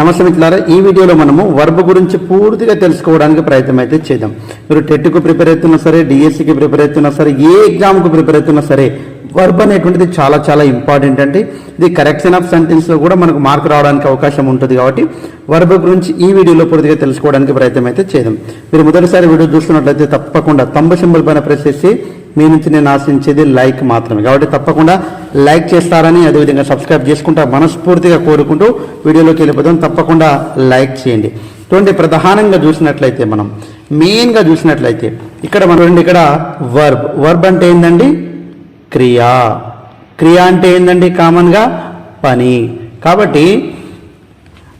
నమస్తే మిత్రులారా ఈ వీడియోలో మనము వర్బ్ గురించి పూర్తిగా తెలుసుకోవడానికి ప్రయత్నం అయితే చేద్దాం. మీరు టెట్కు ప్రిపేర్ అవుతున్నా సరే డిఎస్సికి ప్రిపేర్ అవుతున్నా సరే ఏ ఎగ్జామ్కు ప్రిపేర్ అవుతున్నా సరే వర్బ్ అనేటువంటిది చాలా చాలా ఇంపార్టెంట్ అంటే ఇది కరెక్షన్ ఆఫ్ సెంటెన్స్లో కూడా మనకు మార్క్ రావడానికి అవకాశం ఉంటుంది కాబట్టి వర్బ్ గురించి ఈ వీడియోలో పూర్తిగా తెలుసుకోవడానికి ప్రయత్నం అయితే చేద్దాం. మీరు మొదటిసారి వీడియో చూస్తున్నట్లయితే తప్పకుండా తంబ సింబల్ పైన ప్రెస్ చేసి మీ నుంచి నేను ఆశించేది లైక్ మాత్రమే. కాబట్టి తప్పకుండా లైక్ చేస్తారని అదేవిధంగా సబ్స్క్రైబ్ చేసుకుంటా మనస్ఫూర్తిగా కోరుకుంటూ వీడియోలోకి వెళ్ళిపోతాం తప్పకుండా లైక్ చేయండి. చూడండి ప్రధానంగా చూసినట్లయితే మనం మెయిన్గా చూసినట్లయితే ఇక్కడ మనం చూడండి ఇక్కడ వర్బ్ వర్బ్ అంటే ఏంటండి క్రియా. క్రియ అంటే ఏంటండి కామన్గా పని. కాబట్టి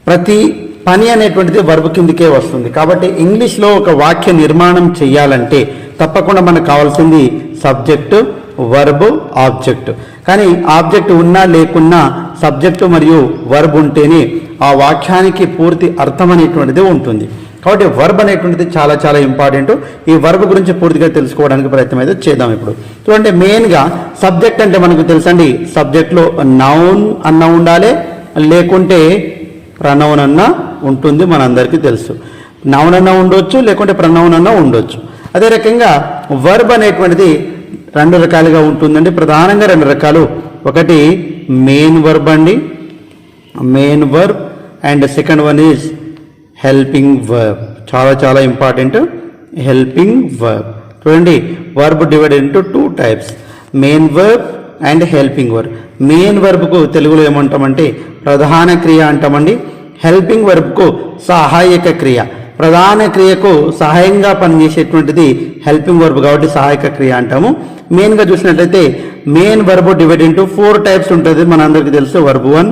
ప్రతి పని అనేటువంటిది వర్బ్ కిందికే వస్తుంది. కాబట్టి ఇంగ్లీష్లో ఒక వాక్య నిర్మాణం చేయాలంటే తప్పకుండా మనకు కావాల్సింది సబ్జెక్టు వర్బ్ ఆబ్జెక్ట్. కానీ ఆబ్జెక్ట్ ఉన్నా లేకున్నా సబ్జెక్టు మరియు వర్బ్ ఉంటేనే ఆ వాక్యానికి పూర్తి అర్థం అనేటువంటిది ఉంటుంది. కాబట్టి వర్బ్ అనేటువంటిది చాలా చాలా ఇంపార్టెంట్. ఈ వర్బ్ గురించి పూర్తిగా తెలుసుకోవడానికి ప్రయత్నం అయితే చేద్దాం ఇప్పుడు. చూడండి మెయిన్గా సబ్జెక్ట్ అంటే మనకు తెలుసండి సబ్జెక్ట్లో నౌన్ అన్న ఉండాలి లేకుంటే ప్రణౌన్ అన్న ఉంటుంది మనందరికీ తెలుసు. నౌన్ అన్న ఉండొచ్చు లేకుంటే ప్రణౌన్ అన్న ఉండొచ్చు. అదే రకంగా వర్బ్ అనేటువంటిది రెండు రకాలుగా ఉంటుందండి. ప్రధానంగా రెండు రకాలు. ఒకటి మెయిన్ వర్బ్ అండి. Main verb and second one is helping verb చాలా చాలా ఇంపార్టెంట్ హెల్పింగ్ వర్బ్ చూడండి verb divided into two types main verb and helping verb main వర్బ్కు తెలుగులో ఏమంటామంటే ప్రధాన క్రియ అంటామండి. హెల్పింగ్ వర్బ్కు సహాయక క్రియ. ప్రధాన క్రియకు సహాయంగా పనిచేసేటువంటిది హెల్పింగ్ వర్బ్ కాబట్టి సహాయక క్రియ అంటాము. మెయిన్గా చూసినట్లయితే main verb divide into four types ఉంటుంది. మనందరికీ తెలుసు verb one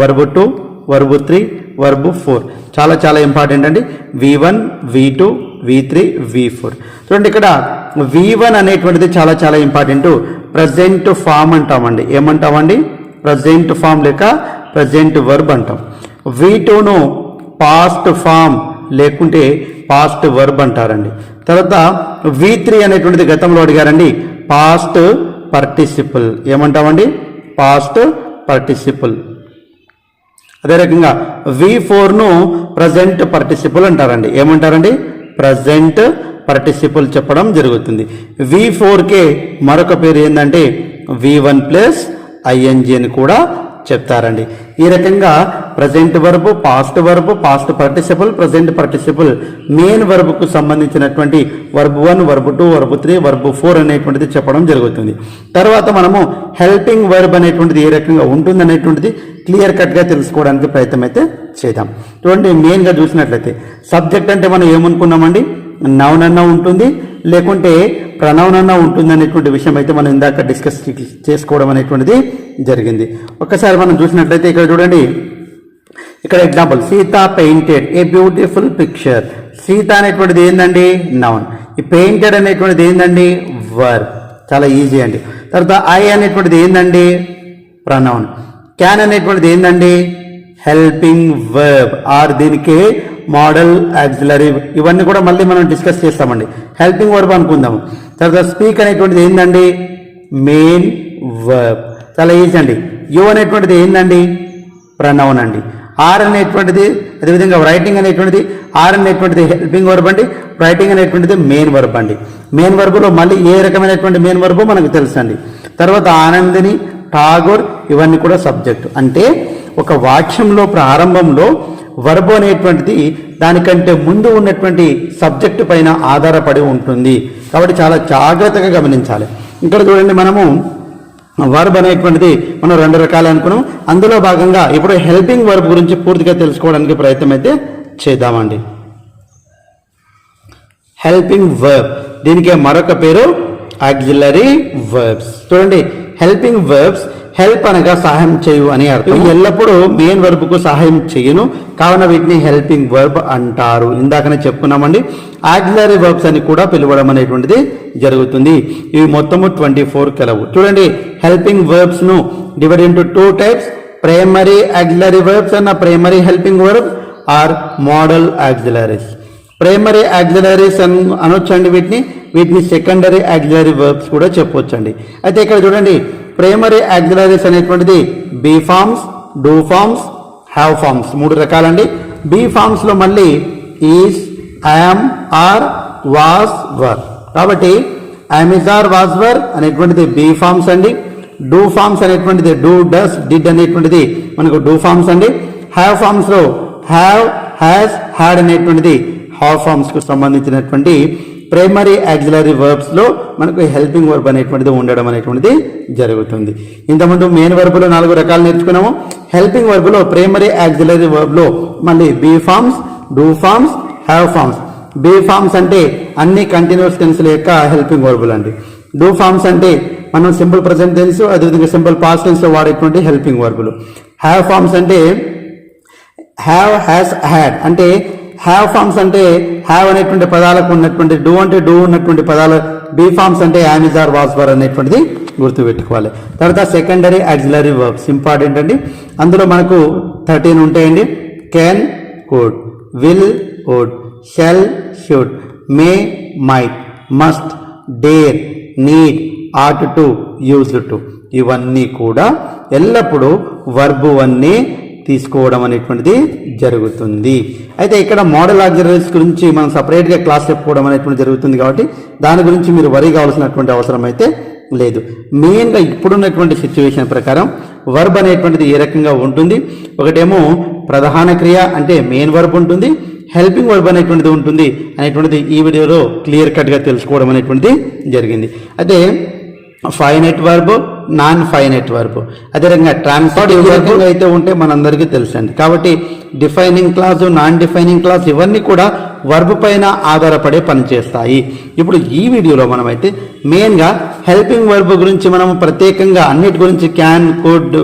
verb two verb three verb four చాలా చాలా ఇంపార్టెంట్ అండి. V one V two V three V four చూడండి ఇక్కడ వి వన్ అనేటువంటిది చాలా చాలా ఇంపార్టెంట్ ప్రజెంట్ ఫామ్ అంటామండి. ఏమంటామండి? ప్రజెంట్ ఫామ్ లేక ప్రజెంట్ వర్బ్ అంటాం. వి టూను పాస్ట్ ఫామ్ లేకుంటే పాస్ట్ వర్బ్ అంటారండి. తర్వాత వి త్రీ అనేటువంటిది గతంలో అడిగారండి. పాస్ట్ పర్టిసిపుల్ ఏమంటామండి? పాస్ట్ పర్టిసిపుల్ అదే రకంగా వి ఫోర్ను ప్రజెంట్ పర్టిసిపుల్ అంటారండి. ఏమంటారండి? ప్రజెంట్ పర్టిసిపుల్ చెప్పడం జరుగుతుంది. వి ఫోర్కే మరొక పేరు ఏంటంటే వి వన్ ప్లస్ ఐఎన్జి అని కూడా చెప్తారండి. ఈ రకంగా present verb past verb past participle present participle main వర్బ్కు సంబంధించినటువంటి verb one verb two verb three verb four అనేటువంటిది చెప్పడం జరుగుతుంది. తర్వాత మనము హెల్పింగ్ వర్బ్ అనేటువంటిది ఏ రకంగా ఉంటుంది అనేటువంటిది క్లియర్ కట్గా తెలుసుకోవడానికి ప్రయత్నం అయితే చేద్దాం. చూడండి మెయిన్గా చూసినట్లయితే సబ్జెక్ట్ అంటే మనం ఏమనుకున్నామండి? నౌన్ అన్న ఉంటుంది లేకుంటే ప్రణౌన్ అన్న ఉంటుంది అనేటువంటి విషయం అయితే మనం ఇందాక డిస్కస్ చేసుకోవడం అనేటువంటిది జరిగింది. ఒక్కసారి మనం చూసినట్లయితే ఇక్కడ చూడండి. ఇక్కడ example Sita painted a beautiful picture. Sita అనేటువంటిది ఏందండి? నౌన్. ఈ పెయింటెడ్ అనేటువంటిది ఏందండి? వర్బ్ చాలా ఈజీ అండి. తర్వాత ఐ అనేటువంటిది ఏందండి? ప్రనౌన్ క్యాన్ అనేటువంటిది ఏందండి? Helping verb. ఆర్ దీనికి మోడల్ యాక్సిలరీ ఇవన్నీ కూడా మళ్ళీ మనం డిస్కస్ చేస్తామండి. హెల్పింగ్ వర్బ్ అనుకుందాము. తర్వాత స్పీక్ అనేటువంటిది ఏందండి? మెయిన్ వర్బ్ చాలా ఈజీ అండి. యు అనేటువంటిది ఏందండి? ప్రనౌన్ అండి. ఆర్ అనేటువంటిది అదేవిధంగా రైటింగ్ అనేటువంటిది ఆర్ అనేటువంటిది హెల్పింగ్ వర్బ్ అండి. రైటింగ్ అనేటువంటిది మెయిన్ వర్బ్ అండి. మెయిన్ వర్బ్లో మళ్ళీ ఏ రకమైనటువంటి మెయిన్ వర్బ్ మనకు తెలుసండి? తర్వాత ఆనందిని ఠాగూర్ ఇవన్నీ కూడా సబ్జెక్టు అంటే ఒక వాక్యంలో ప్రారంభంలో వర్బ్ అనేటువంటిది దానికంటే ముందు ఉన్నటువంటి సబ్జెక్టు పైన ఆధారపడి ఉంటుంది. కాబట్టి చాలా జాగ్రత్తగా గమనించాలి. ఇక్కడ చూడండి మనము వర్బ్ అనేటువంటిది మనం రెండు రకాలు అనుకున్నాం. అందులో భాగంగా ఇప్పుడు హెల్పింగ్ వర్బ్ గురించి పూర్తిగా తెలుసుకోవడానికి ప్రయత్నం అయితే చేద్దామండి. Helping verb. దీనికి మరొక పేరు ఆక్సిలరీ వర్బ్స్. చూడండి హెల్పింగ్ వర్బ్స్ హెల్ప్ అనగా సహాయం చేయు అని అర్థం. ఇవి ఎల్లప్పుడూ మెయిన్ వర్బ్కు సహాయం చేయను. కావున వీటిని హెల్పింగ్ వర్బ్ అంటారు. ఇందాకనే చెప్పుకున్నామండి. ఆక్సిలరీ వర్బ్స్ అని కూడా పిలవడం అనేటువంటిది జరుగుతుంది. ఇవి మొత్తము ట్వంటీ ఫోర్ కలవు. చూడండి helping వర్బ్స్ను divide into two types primary auxiliary verbs అన్న primary helping verb or modal auxiliaries primary auxiliaries అన్ అనొచ్చండి వీటిని? వీటిని సెకండరీ ఆగ్జిలరీ వర్బ్స్ కూడా చెప్పొచ్చండి. అయితే ఇక్కడ చూడండి ప్రైమరీ యాక్సిలరీస్ అనేటువంటిది be forms do forms have forms మూడు రకాలండి. బీ ఫామ్స్లో మళ్ళీ is am are was were కాబట్టి am is are was were అనేటువంటిది బీ ఫార్మ్స్ అండి. డూ ఫార్మ్స్ అనేటువంటిది డూ డస్ డిడ్ అనేటువంటిది మనకు డూ ఫార్మ్స్ అండి. హ్యావ్ ఫామ్స్లో హ్యావ్ హ్యాస్ హ్యాడ్ అనేటువంటిది హావ్ ఫామ్స్కు సంబంధించినటువంటి ప్రైమరీ యాక్సిలరీ వర్బ్స్లో మనకు హెల్పింగ్ వర్బ్ అనేటువంటిది ఉండడం అనేటువంటిది జరుగుతుంది. ఇంతకుముందు మెయిన్ వర్బ్లో నాలుగు రకాలు నేర్చుకున్నాము. హెల్పింగ్ వర్బ్లో ప్రైమరీ యాక్సిలరీ వర్బ్లో మళ్ళీ be forms do forms have forms be forms అంటే అన్ని కంటిన్యూస్ టెన్స్ల యొక్క హెల్పింగ్ వర్బులు అండి. డూ ఫార్మ్స్ అంటే మనం సింపుల్ ప్రజెంట్ టెన్స్ అదేవిధంగా సింపుల్ పాస్ట్ టెన్స్లో వాడేటువంటి హెల్పింగ్ వర్బులు హ్యావ్ ఫార్మ్స్ అంటే హ్యావ్ హ్యాస్ హ్యాడ్ అంటే హ్యావ్ ఫార్మ్స్ అంటే హ్యావ్ అనేటువంటి పదాలకు ఉన్నటువంటి డూ అంటే డూ ఉన్నటువంటి పదాలు బీ ఫార్మ్స్ అంటే యామిజార్ వాస్వర్ అనేటువంటిది గుర్తుపెట్టుకోవాలి. తర్వాత సెకండరీ యాక్సిలరీ వర్బ్స్ ఇంపార్టెంట్ అండి. అందులో మనకు థర్టీన్ ఉంటాయండి. Can could will would shall should may might must dare need ought to used to ఇవన్నీ కూడా ఎల్లప్పుడూ వర్బు అన్నీ తీసుకోవడం అనేటువంటిది జరుగుతుంది. అయితే ఇక్కడ మోడల్ ఆక్సిలరీస్ గురించి మనం సపరేట్గా క్లాస్ చెప్పుకోవడం అనేటువంటి జరుగుతుంది కాబట్టి దాని గురించి మీరు వరి కావాల్సినటువంటి అవసరం అయితే లేదు. మెయిన్గా ఇప్పుడున్నటువంటి సిచ్యువేషన్ ప్రకారం వర్బ్ అనేటువంటిది ఏ రకంగా ఉంటుంది? ఒకటేమో ప్రధాన క్రియ అంటే మెయిన్ వర్బ్ ఉంటుంది. హెల్పింగ్ వర్బ్ అనేటువంటిది ఉంటుంది అనేటువంటిది ఈ వీడియోలో క్లియర్ కట్గా తెలుసుకోవడం అనేటువంటిది జరిగింది. అయితే finite verb non finite verb. అదేవిధంగా ట్రాన్స్పోర్ట్ ఏ రకంగా అయితే ఉంటే మనందరికీ తెలుసండి. కాబట్టి defining clause non defining clause ఇవన్నీ కూడా వర్బ్ పైన ఆధారపడే పనిచేస్తాయి ఇప్పుడు ఈ వీడియోలో మనమైతే మెయిన్గా హెల్పింగ్ వర్బ్ గురించి మనం ప్రత్యేకంగా అన్నిటి గురించి క్యాన్ కుడ్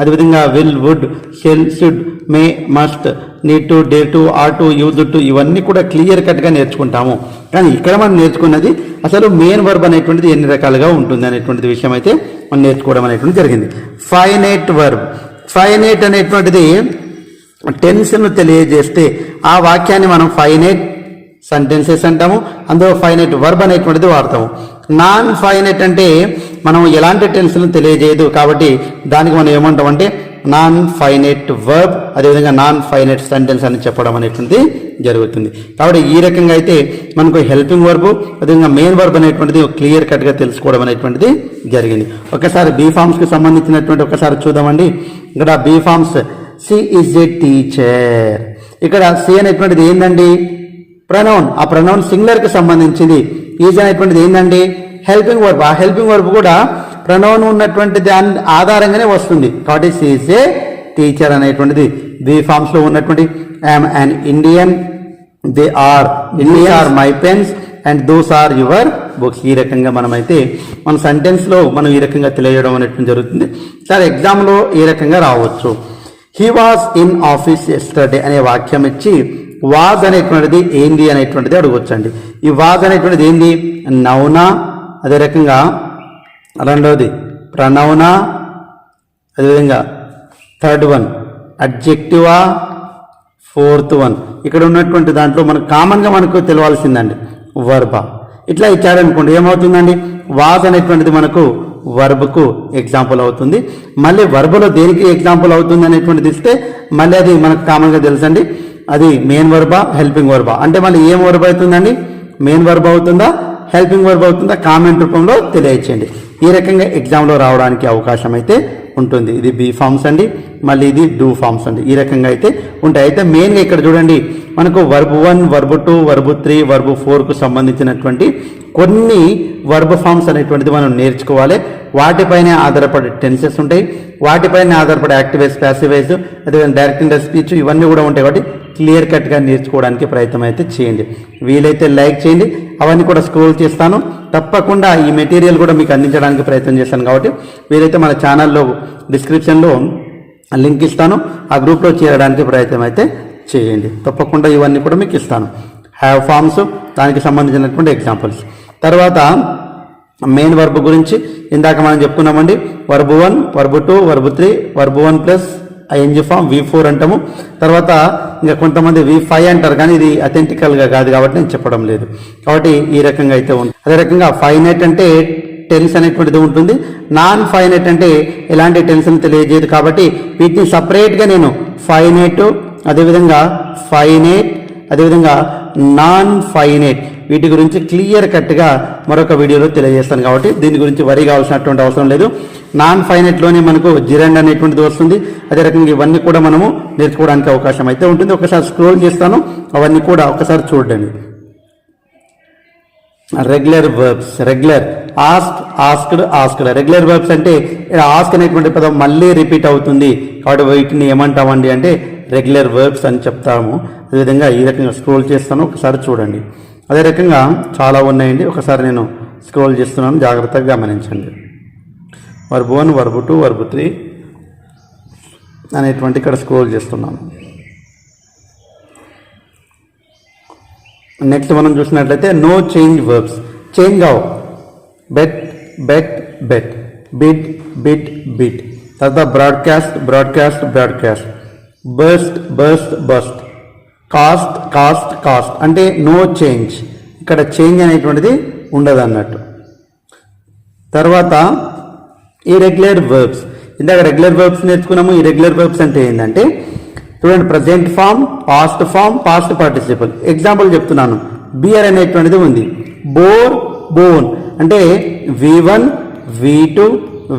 అదేవిధంగా will would shall should may must need to dare to ought to used to ఇవన్నీ కూడా క్లియర్ కట్గా నేర్చుకుంటాము. కానీ ఇక్కడ మనం నేర్చుకున్నది అసలు మెయిన్ వర్బ్ అనేటువంటిది ఎన్ని రకాలుగా ఉంటుంది అనేటువంటిది విషయం అయితే మనం నేర్చుకోవడం అనేటువంటిది జరిగింది. ఫైనైట్ వర్బ్ ఫైనైట్ అనేటువంటిది టెన్స్ను తెలియజేస్తే ఆ వాక్యాన్ని మనం ఫైనైట్ సెంటెన్సెస్ అంటాము. అందులో ఫైనైట్ వర్బ్ అనేటువంటిది వాడతాము. నాన్ ఫైనైట్ అంటే మనం ఎలాంటి టెన్స్ను తెలియజేయదు కాబట్టి దానికి మనం ఏమంటాం అంటే నాన్ ఫైనైట్ వర్బ్ అదేవిధంగా నాన్ ఫైనైట్ సెంటెన్స్ అని చెప్పడం అనేటువంటిది జరుగుతుంది. కాబట్టి ఈ రకంగా అయితే మనకు హెల్పింగ్ వర్బ్ అదేవిధంగా మెయిన్ వర్బ్ అనేటువంటిది క్లియర్ కట్గా తెలుసుకోవడం అనేటువంటిది జరిగింది. ఒకసారి బీ ఫార్మ్స్కి సంబంధించినటువంటి ఒకసారి చూద్దామండి. ఇక్కడ be forms she is a teacher. ఇక్కడ సి అనేటువంటిది ఏందండి? ప్రనౌన్. ఆ ప్రనౌన్ సింగులర్కి సంబంధించింది. ఈజ్ అనేటువంటిది ఏంటండి హెల్పింగ్ వర్బ్ ఆ హెల్పింగ్ వర్బ్ కూడా ప్రనౌన్ ఉన్నటువంటి దాని ఆధారంగానే వస్తుంది. కాబట్టి సీజ్ ఏ టీచర్ అనేటువంటిది. ది ఫామ్స్లో ఉన్నటువంటి I'm an Indian they are India are my pens and those are your books ఈ రకంగా మనమైతే మన సెంటెన్స్లో మనం ఈ రకంగా తెలియజేయడం అనేటువంటి జరుగుతుంది. సార్ ఎగ్జామ్లో ఈ రకంగా రావచ్చు. He was in office yesterday అనే వాక్యం ఇచ్చి వాజ్ అనేటువంటిది ఏంది అనేటువంటిది అడగొచ్చండి. ఈ వాజ్ అనేటువంటిది ఏంది? నౌనా. అదే రకంగా రెండవది ప్రణౌనా అదేవిధంగా థర్డ్ వన్ అడ్జెక్టివా ఫోర్త్ వన్ ఇక్కడ ఉన్నటువంటి దాంట్లో మనకు కామన్గా మనకు తెలవాల్సిందండి వర్బ ఇట్లా ఇచ్చారనుకోండి ఏమవుతుందండి? వాజ్ అనేటువంటిది మనకు వర్బ్కు ఎగ్జాంపుల్ అవుతుంది. మళ్ళీ వర్బలో దేనికి ఎగ్జాంపుల్ అవుతుంది అనేటువంటిది ఇస్తే మళ్ళీ అది మనకు కామన్గా తెలుసండి. అది మెయిన్ వర్బా హెల్పింగ్ వర్బా అంటే మళ్ళీ ఏం వర్బ్ అవుతుందండి? మెయిన్ వర్బ్ అవుతుందా? హెల్పింగ్ వర్బ్ అవుతుందా కామెంట్ రూపంలో తెలియచేయండి. ఈ రకంగా ఎగ్జామ్లో రావడానికి అవకాశం అయితే ఉంటుంది. ఇది బీ ఫార్మ్స్ అండి. మళ్ళీ ఇది డూ ఫార్మ్స్ అండి. ఈ రకంగా అయితే ఉంటాయి. అయితే మెయిన్గా ఇక్కడ చూడండి. మనకు verb one verb two verb three verb ఫోర్కు సంబంధించినటువంటి కొన్ని వర్బ్ ఫార్మ్స్ అనేటువంటిది మనం నేర్చుకోవాలి. వాటిపైనే ఆధారపడే టెన్సెస్ ఉంటాయి. వాటిపైన ఆధారపడే యాక్టివేస్ ప్యాసివైజ్ అదేవిధంగా డైరెక్ట్ ఇండర్ స్పీచ్ ఇవన్నీ కూడా ఉంటాయి కాబట్టి క్లియర్ కట్గా నేర్చుకోవడానికి ప్రయత్నం అయితే చేయండి. వీలైతే లైక్ చేయండి. అవన్నీ కూడా స్క్రోల్ చేస్తాను. తప్పకుండా ఈ మెటీరియల్ కూడా మీకు అందించడానికి ప్రయత్నం చేస్తాను కాబట్టి వీలైతే మన ఛానల్లో డిస్క్రిప్షన్లో లింక్ ఇస్తాను. ఆ గ్రూప్లో చేరడానికి ప్రయత్నం అయితే చేయండి. తప్పకుండా ఇవన్నీ కూడా మీకు ఇస్తాను. హ్యావ్ ఫార్మ్స్ దానికి సంబంధించినటువంటి ఎగ్జాంపుల్స్ తర్వాత మెయిన్ వర్బ్ గురించి ఇందాక మనం చెప్పుకున్నామండి. Verb one verb two verb three verb one plus ING form V four అంటాము. తర్వాత ఇంకా కొంతమంది వి ఫైవ్ అంటారు కానీ ఇది అథెంటికల్గా కాదు కాబట్టి నేను చెప్పడం లేదు. కాబట్టి ఈ రకంగా అయితే ఉంది అదే రకంగా ఫైవ్ అంటే టెన్స్ అనేటువంటిది ఉంటుంది. నాన్ ఫైనైట్ అంటే ఎలాంటి టెన్షన్ తెలియజేయదు కాబట్టి వీటిని సపరేట్గా నేను ఫైనైట్ అదేవిధంగా ఫైనేట్ అదేవిధంగా నాన్ ఫైనేట్ వీటి గురించి క్లియర్ కట్గా మరొక వీడియోలో తెలియజేస్తాను కాబట్టి దీని గురించి వరి కావాల్సినటువంటి అవసరం లేదు. నాన్ ఫైనైట్లోనే మనకు జిరండ్ అనేటువంటిది వస్తుంది. అదే రకంగా ఇవన్నీ కూడా మనము నేర్చుకోవడానికి అవకాశం అయితే ఉంటుంది. ఒకసారి స్క్రోల్ చేస్తాను. అవన్నీ కూడా ఒకసారి చూడండి. Regular verbs regular ask asked asked regular verbs అంటే ఆస్క్ అనేటువంటి పదం మళ్ళీ రిపీట్ అవుతుంది. కాబట్టి వీటిని ఏమంటామండి అంటే రెగ్యులర్ వర్బ్స్ అని చెప్తాము. అదేవిధంగా ఈ రకంగా స్క్రోల్ చేస్తాను. ఒకసారి చూడండి. అదే రకంగా చాలా ఉన్నాయండి. ఒకసారి నేను స్క్రోల్ చేస్తున్నాను. జాగ్రత్తగా గమనించండి. Verb one verb two verb three అనేటువంటి ఇక్కడ స్క్రోల్ చేస్తున్నాను. నెక్స్ట్ మనం చూసినట్లయితే నో చేంజ్ వర్బ్స్ చేంజ్ అవు bet bet bet bit bit bit తర్వాత broadcast broadcast broadcast burst burst bust. Cast cast cast. అంటే నో చేంజ్. ఇక్కడ చేంజ్ అనేటువంటిది ఉండదు అన్నట్టు తర్వాత ఇరెగ్యులర్ వర్బ్స్ ఇందాక రెగ్యులర్ వర్బ్స్ నేర్చుకున్నాము. ఇరెగ్యులర్ వర్బ్స్ అంటే ఏంటంటే చూడండి present form past form past participle example చెప్తున్నాను. బియర్ అనేటువంటిది ఉంది. బోర్ బోన్ అంటే V one V two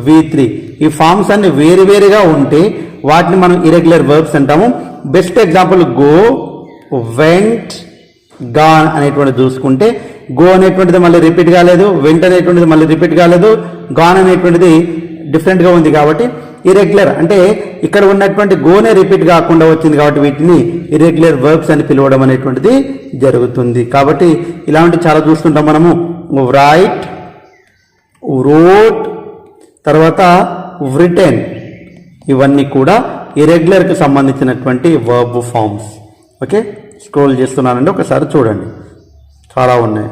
V three ఈ ఫామ్స్ అన్ని వేరు వేరుగా ఉంటే వాటిని మనం ఇరెగ్యులర్ వర్బ్స్ అంటాము. Best example go went gone అనేటువంటిది చూసుకుంటే గో అనేటువంటిది మళ్ళీ రిపీట్ కాలేదు వెంట్ అనేటువంటిది మళ్ళీ రిపీట్ కాలేదు గాన్ అనేటువంటిది డిఫరెంట్గా ఉంది కాబట్టి ఇరెగ్యులర్ అంటే ఇక్కడ ఉన్నటువంటి గోనే రిపీట్ కాకుండా వచ్చింది కాబట్టి వీటిని ఇరెగ్యులర్ వర్బ్స్ అని పిలవడం అనేటువంటిది జరుగుతుంది. కాబట్టి ఇలాంటి చాలా చూస్తుంటాం మనము. రైట్ రోట్ తర్వాత రిటర్న్ ఇవన్నీ కూడా ఇరెగ్యులర్కి సంబంధించినటువంటి వర్బ్ ఫామ్స్ ఓకే స్క్రోల్ చేస్తున్నానండి ఒకసారి చూడండి. చాలా ఉన్నాయి.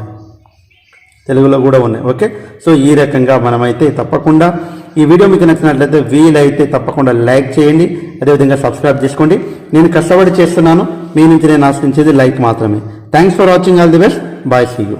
తెలుగులో కూడా ఉన్నాయి. ఓకే సో ఈ రకంగా మనమైతే తప్పకుండా ఈ వీడియో మీకు నచ్చినట్లయితే వీలైతే తప్పకుండా లైక్ చేయండి అదేవిధంగా సబ్స్క్రైబ్ చేసుకోండి. నేను కష్టపడి చేస్తున్నాను మీ నుంచి నేను ఆశించేది లైక్ మాత్రమే. Thanks for watching all the best bye see you